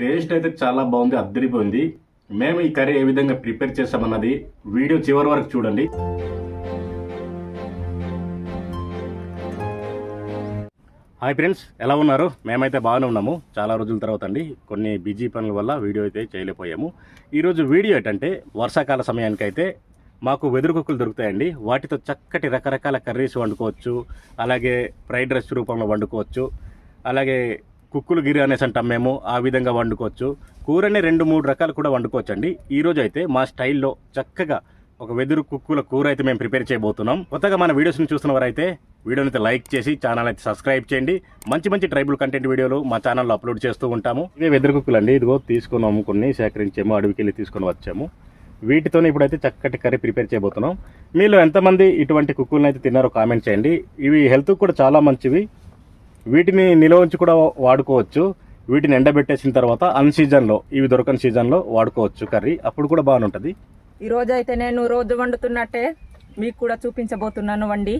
Taste అయితే చాలా బాగుంది అద్దరిపోయింది. మేము ఈ కర్రీ ఏ విధంగా ప్రిపేర్ చేస్తామన్నది వీడియో చివరి వరకు చూడండి. హాయ్ ఫ్రెండ్స్ ఎలా ఉన్నారు? మేమైతే బాగానే ఉన్నాము. చాలా రోజుల తర్వాత అండి. కొన్ని బిజీ పనుల వల్ల వీడియో అయితే చేయలేకపోయాము. ఈరోజు వీడియో ఏంటంటే వర్షాకాల సమయానికి అయితే మాకు వెదురు కుక్కలు దొరుకుతాయండి. వాటితో చక్కటి రకరకాల కర్రీస్ వండుకోవచ్చు. అలాగే ఫ్రైడ్ రైస్ రూపంలో వండుకోవచ్చు. అలాగే కుక్కులు గిరి అనేసి అంటాం మేము ఆ విధంగా వండుకోవచ్చు. కూరని రెండు మూడు రకాలు కూడా వండుకోవచ్చు అండి ఈరోజు అయితే మా స్టైల్లో చక్కగా ఒక వెదురు కుక్కుల కూర అయితే మేము ప్రిపేర్ చేయబోతున్నాం. కొత్తగా మన వీడియోస్ని చూసిన వారైతే వీడియోని అయితే లైక్ చేసి ఛానల్ అయితే సబ్స్క్రైబ్ చేయండి. మంచి మంచి ట్రైబుల్ కంటెంట్ వీడియోలు మా ఛానల్లో అప్లోడ్ చేస్తూ ఉంటాము. ఇవే వెదురు కుక్కులు అండి ఇదిగో తీసుకున్నాము కొన్ని సేకరించాము అడవికి వెళ్ళి తీసుకొని వచ్చాము. వీటితోనే ఇప్పుడైతే చక్కటి కర్రీ ప్రిపేర్ చేయబోతున్నాం. మీలో ఎంతమంది ఇటువంటి కుక్కులను అయితే తిన్నారో కామెంట్ చేయండి. ఇవి హెల్త్కి కూడా చాలా మంచివి. వీటిని నిల్వ ఉంచి కూడా వాడుకోవచ్చు. వీటిని ఎండబెట్టేసిన తర్వాత అన్ సీజన్లో ఇవి దొరకని సీజన్లో వాడుకోవచ్చు కర్రీ. అప్పుడు కూడా బాగానే ఉంటుంది ఈ రోజు అయితే నేను రోజు వండుతున్నట్టే మీకు కూడా చూపించబోతున్నాను వండి.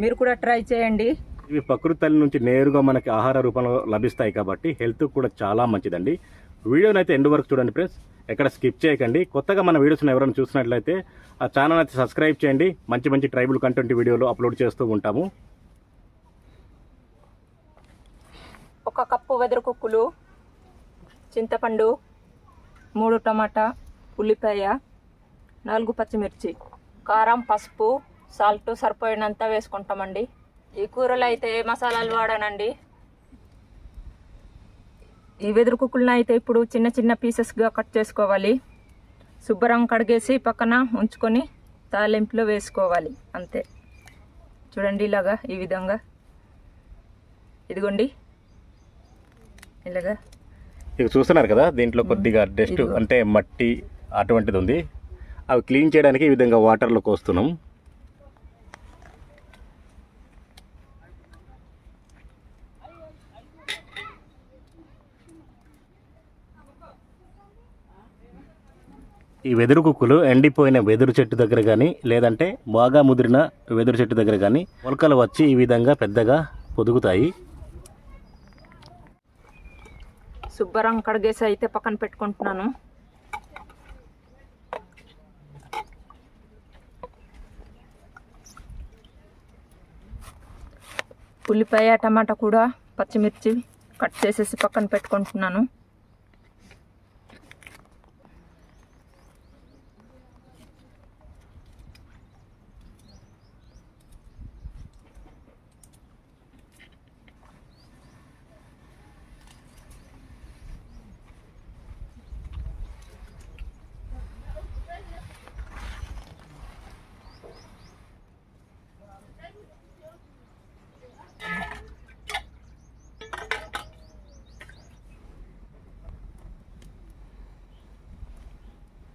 మీరు కూడా ట్రై చేయండి. ఇవి ప్రకృతి తల్లి నుంచి నేరుగా మనకి ఆహార రూపంలో లభిస్తాయి కాబట్టి హెల్త్ కూడా చాలా మంచిదండి. వీడియోని అయితే ఎండ్ వరకు చూడండి ఫ్రెండ్స్. ఎక్కడ స్కిప్ చేయకండి. కొత్తగా మన వీడియోస్ ఎవరైనా చూసినట్లయితే ఆ ఛానల్ అయితే సబ్స్క్రైబ్ చేయండి. మంచి మంచి ట్రైబుల్ కంటెంట్ వీడియోలు అప్లోడ్ చేస్తూ ఉంటాము. ఒక కప్పు వెదురు కుక్కులు చింతపండు మూడు టమాటా ఉల్లిపాయ నాలుగు పచ్చిమిర్చి కారం పసుపు సాల్ట్ సరిపోయినంత వేసుకుంటామండి. ఈ కూరలో అయితే ఏ మసాలాలు వాడానండి? ఈ వెదురు కుక్కులను అయితే ఇప్పుడు చిన్న చిన్న పీసెస్గా కట్ చేసుకోవాలి. శుభ్రం కడిగేసి పక్కన ఉంచుకొని తాలింపులో వేసుకోవాలి. అంతే. చూడండి ఇలాగా ఈ విధంగా. ఇదిగోండి. ఇలాగా? ఇక చూస్తున్నారు కదా దీంట్లో కొద్దిగా డస్ట్. అంటే మట్టి అటువంటిది ఉంది. అవి క్లీన్ చేయడానికి ఈ విధంగా వాటర్లో కోస్తున్నాం. ఈ వెదురు కుక్కులు ఎండిపోయిన వెదురు చెట్టు దగ్గర కానీ లేదంటే బాగా ముదిరిన వెదురు చెట్టు దగ్గర కానీ మొలకలు వచ్చి ఈ విధంగా పెద్దగా పొదుగుతాయి. శుభ్రం కడిగేసి అయితే పక్కన పెట్టుకుంటున్నాను. ఉల్లిపాయ టమాటా కూడా పచ్చిమిర్చి కట్ చేసేసి పక్కన పెట్టుకుంటున్నాను.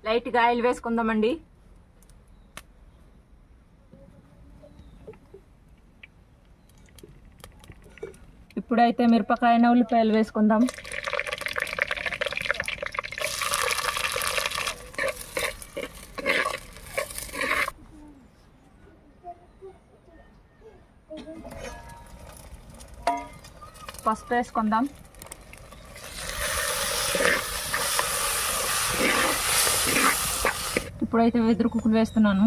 లైట్గా ఆయిల్ వేసుకుందామండి. ఇప్పుడైతే మిరపకాయన ఉల్లిపాయలు వేసుకుందాం. పసుపు వేసుకుందాం. ఇప్పుడైతే వెదురు కుక్కులు వేస్తున్నాను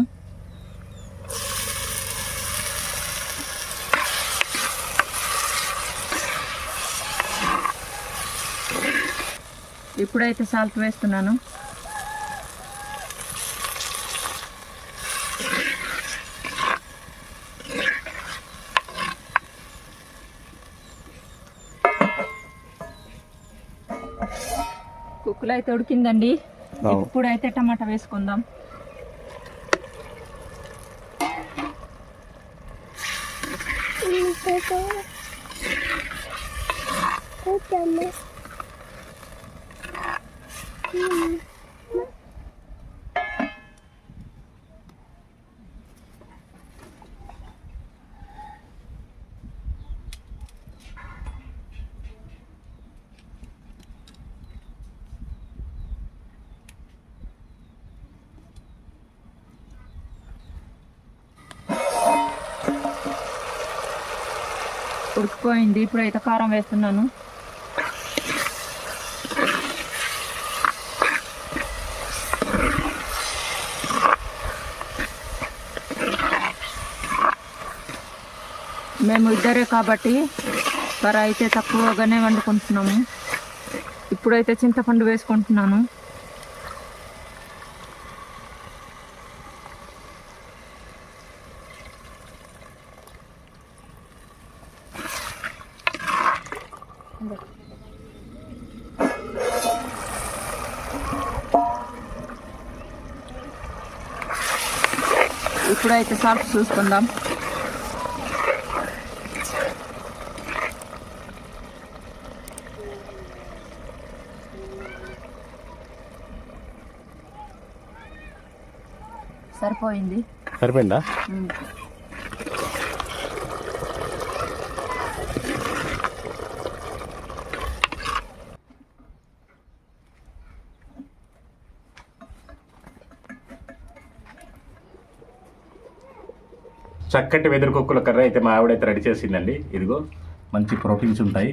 ఇప్పుడైతే సాల్ట్ వేస్తున్నాను. కుక్కులు అయితే ఉడికిందండి ఇప్పుడైతే టమాటా వేసుకుందాం. Regarde-moi. ఉడికిపోయింది. ఇప్పుడైతే కారం వేస్తున్నాను. మేము ఇద్దరే కాబట్టి మరి అయితే తక్కువగానే వండుకుంటున్నాము. ఇప్పుడైతే చింతపండు వేసుకుంటున్నాను. ఇప్పుడైతే సాల్ట్ చూసుకుందాం. సరిపోయింది. సరిపోయిందా? చక్కటి వెదురు కుక్కల కర్ర అయితే మా ఆవిడైతే రెడీ చేసిందండి. ఇదిగో మంచి ప్రోటీన్స్ ఉంటాయి.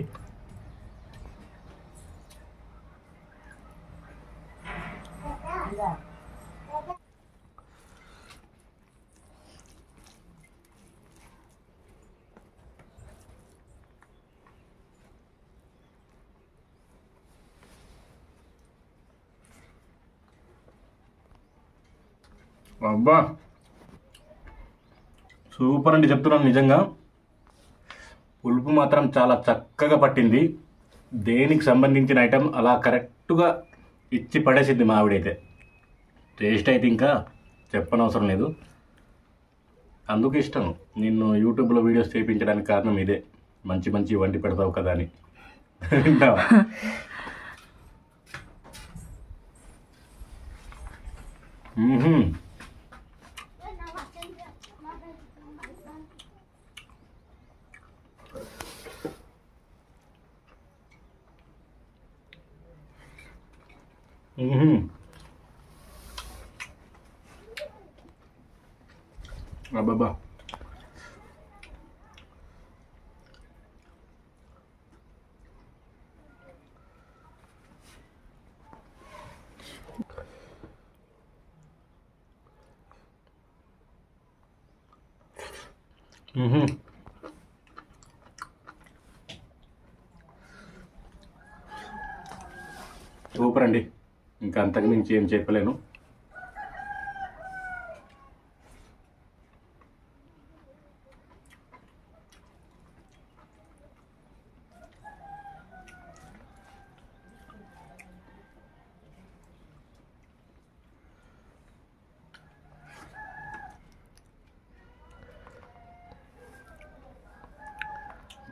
అబ్బా! సూపర్ అండి చెప్తున్నాను నిజంగా. పులుపు మాత్రం చాలా చక్కగా పట్టింది. దేనికి సంబంధించిన ఐటెం అలా కరెక్ట్గా ఇచ్చి పడేసింది మా ఆవిడైతే. టేస్ట్ అయితే ఇంకా చెప్పనవసరం లేదు. అందుకు ఇష్టం. నిన్ను యూట్యూబ్లో వీడియోస్ చేయించడానికి కారణం ఇదే. మంచి మంచి వండి పెడతావు కదా అని. వింటావా? అబ్బబ్బా మ్మ్హ్మ్. సూపర్ అండి. ఇంకా అంతకు మించి ఏం చెప్పలేను.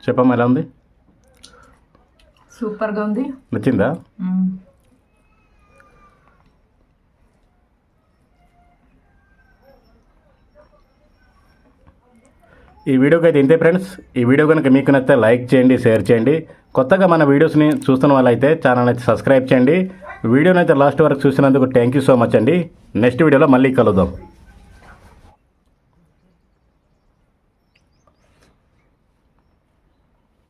చెప్పమ్మా ఎలా ఉంది? సూపర్గా ఉంది. నచ్చిందా. ఈ వీడియోకి అయితే ఇంతే ఫ్రెండ్స్. ఈ వీడియో కనుక మీకు నచ్చితే లైక్ చేయండి షేర్ చేయండి. కొత్తగా మన వీడియోస్ని చూస్తున్న వాళ్ళైతే ఛానల్ అయితే సబ్స్క్రైబ్ చేయండి. వీడియోని అయితే లాస్ట్ వరకు చూసినందుకు థ్యాంక్ యూ సో మచ్ అండి. నెక్స్ట్ వీడియోలో మళ్ళీ కలుద్దాం.